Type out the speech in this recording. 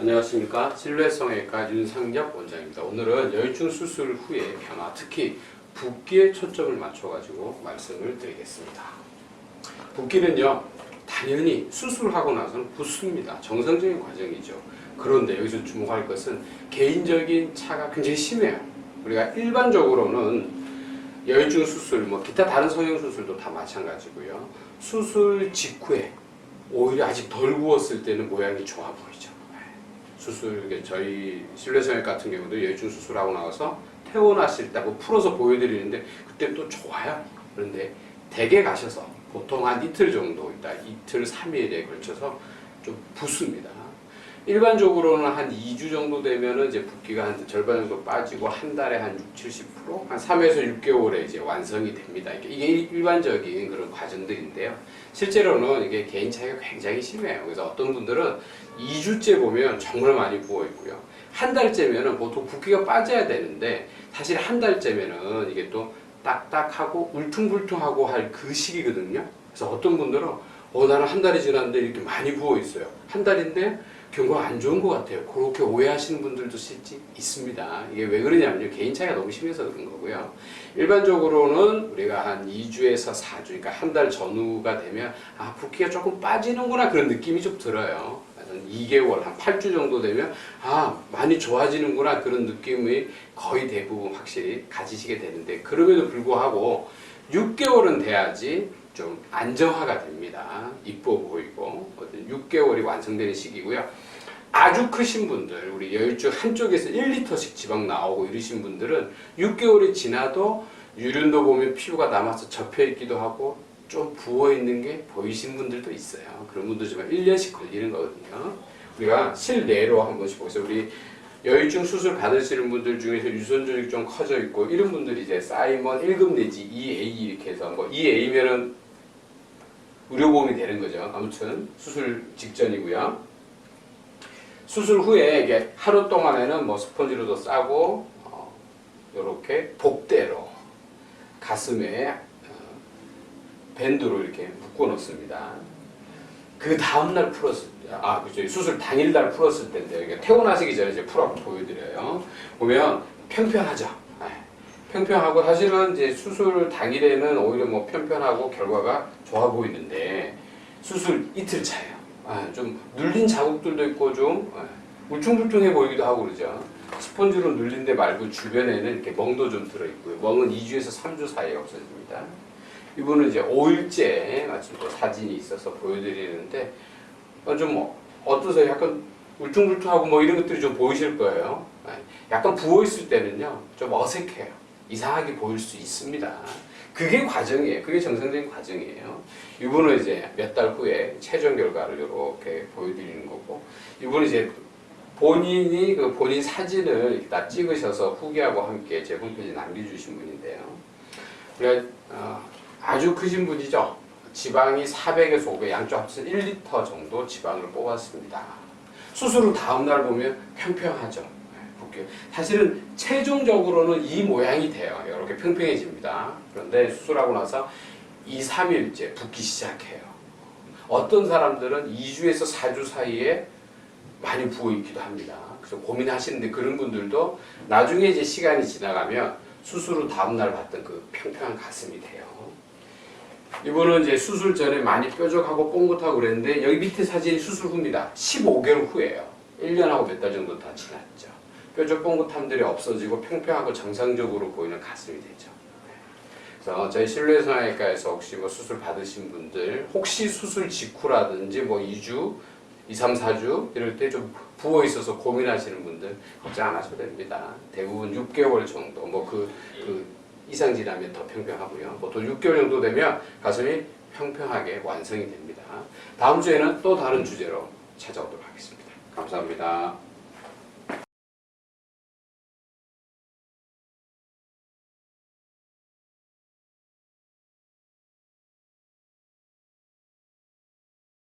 안녕하십니까 진료성외과 윤상엽 원장입니다. 오늘은 열중 수술 후의 변화, 특히 붓기에 초점을 맞춰가지고 말씀을 드리겠습니다. 붓기는요 당연히 수술하고 나서는 붓습니다. 정상적인 과정이죠. 그런데 여기서 주목할 것은 개인적인 차가 굉장히 심해요. 우리가 일반적으로는 열중 수술, 뭐 기타 다른 성형 수술도 다 마찬가지고요. 수술 직후에 오히려 아직 덜 부었을 때는 모양이 좋아 보이죠. 네. 수술, 저희 실내성형 같은 경우도 열중 수술하고 나와서 퇴원하실 때뭐 풀어서 보여드리는데 그때 또 좋아요. 그런데 대개 가셔서 보통 한 이틀 정도 있다, 이틀, 3일에 걸쳐서 좀 붓습니다. 일반적으로는 한 2주 정도 되면은 이제 붓기가 한 절반 정도 빠지고 한 달에 한 6, 70%, 한 3에서 6개월에 이제 완성이 됩니다. 이게, 이게 일반적인 그런 과정들인데요. 실제로는 이게 개인 차이가 굉장히 심해요. 그래서 어떤 분들은 2주째 보면 정말 많이 부어 있고요. 한 달째면은 보통 붓기가 빠져야 되는데 사실 한 달째면은 이게 또 딱딱하고 울퉁불퉁하고 할 그 시기거든요. 그래서 어떤 분들은 어 나는 한 달이 지났는데 이렇게 많이 부어 있어요. 한 달인데 경과가 안 좋은 것 같아요. 그렇게 오해하시는 분들도 실제 있습니다. 이게 왜 그러냐면요. 개인 차이가 너무 심해서 그런 거고요. 일반적으로는 우리가 한 2주에서 4주, 그러니까 한 달 전후가 되면 아, 붓기가 조금 빠지는구나 그런 느낌이 좀 들어요. 한 2개월, 한 8주 정도 되면 아, 많이 좋아지는구나 그런 느낌이 거의 대부분 확실히 가지시게 되는데 그럼에도 불구하고 6개월은 돼야지 좀 안정화가 됩니다. 이뻐 보이고 어떤 6개월이 완성되는 시기고요. 아주 크신 분들, 우리 열주 한쪽에서 1리터씩 지방 나오고 이러신 분들은 6개월이 지나도 유륜도 보면 피부가 남아서 접혀 있기도 하고 좀 부어 있는 게 보이신 분들도 있어요. 그런 분들 지만 1년씩 걸리는 거거든요. 우리가 실내로 한 번씩 보세요. 우리 여유증 수술 받으시는 분들 중에서 유선 조직 좀 커져 있고 이런 분들이 이제 사이먼 1급 내지 2A 이렇게 해서 뭐 2A면은 의료보험이 되는 거죠. 아무튼 수술 직전이고요. 수술 후에 이게 하루 동안에는 뭐 스펀지로도 싸고 어, 이렇게 복대로 가슴에 어, 밴드로 이렇게 묶어 놓습니다. 그 다음 날 풀었을 때, 아 그죠 수술 당일 날 풀었을 때인데 퇴원하시기 전에 이제 풀어 보여드려요. 보면 평평하죠. 네. 평평하고 사실은 이제 수술 당일에는 오히려 뭐 평평하고 결과가 좋아 보이는데 수술 이틀 차예요. 아, 좀 눌린 자국들도 있고 좀 아, 울퉁불퉁해 보이기도 하고 그러죠. 스펀지로 눌린 데 말고 주변에는 이렇게 멍도 좀 들어있고요. 멍은 2주에서 3주 사이에 없어집니다. 이분은 이제 5일째 마침 또 사진이 있어서 보여드리는데 어, 좀 뭐, 어떠세요? 약간 울퉁불퉁하고 뭐 이런 것들이 좀 보이실 거예요. 아, 약간 부어 있을 때는요 좀 어색해요. 이상하게 보일 수 있습니다. 그게 과정이에요. 그게 정상적인 과정이에요. 이분은 이제 몇 달 후에 최종 결과를 이렇게 보여드리는 거고, 이분은 이제 본인이 그 본인 사진을 다 찍으셔서 후기하고 함께 제 홈페이지에 남겨주신 분인데요. 우리가 어, 아주 크신 분이죠. 지방이 400에서 500, 양쪽 합쳐서 1리터 정도 지방을 뽑았습니다. 수술 후 다음 날 보면 평평하죠. 볼게요. 사실은 최종적으로는 이 모양이 돼요. 이렇게 평평해집니다. 그런데 수술하고 나서 2, 3일째 붓기 시작해요. 어떤 사람들은 2주에서 4주 사이에 많이 부어 있기도 합니다. 그래서 고민하시는데 그런 분들도 나중에 이제 시간이 지나가면 수술 후 다음날 봤던 그 평평한 가슴이 돼요. 이분은 이제 수술 전에 많이 뾰족하고 뽕긋하고 그랬는데 여기 밑에 사진이 수술 후입니다. 15개월 후예요. 1년하고 몇 달 정도 다 지났죠. 뾰족 뽕긋함들이 없어지고 평평하고 정상적으로 보이는 가슴이 되죠. 그래서 저희 실내성형외과에서 혹시 뭐 수술 받으신 분들 혹시 수술 직후라든지 뭐 2주, 2, 3, 4주 이럴 때 좀 부어 있어서 고민하시는 분들 걱정 안 하셔도 됩니다. 대부분 6개월 정도 뭐그 그 이상 지나면 더 평평하고요. 보통 6개월 정도 되면 가슴이 평평하게 완성이 됩니다. 다음 주에는 또 다른 주제로 찾아오도록 하겠습니다. 감사합니다.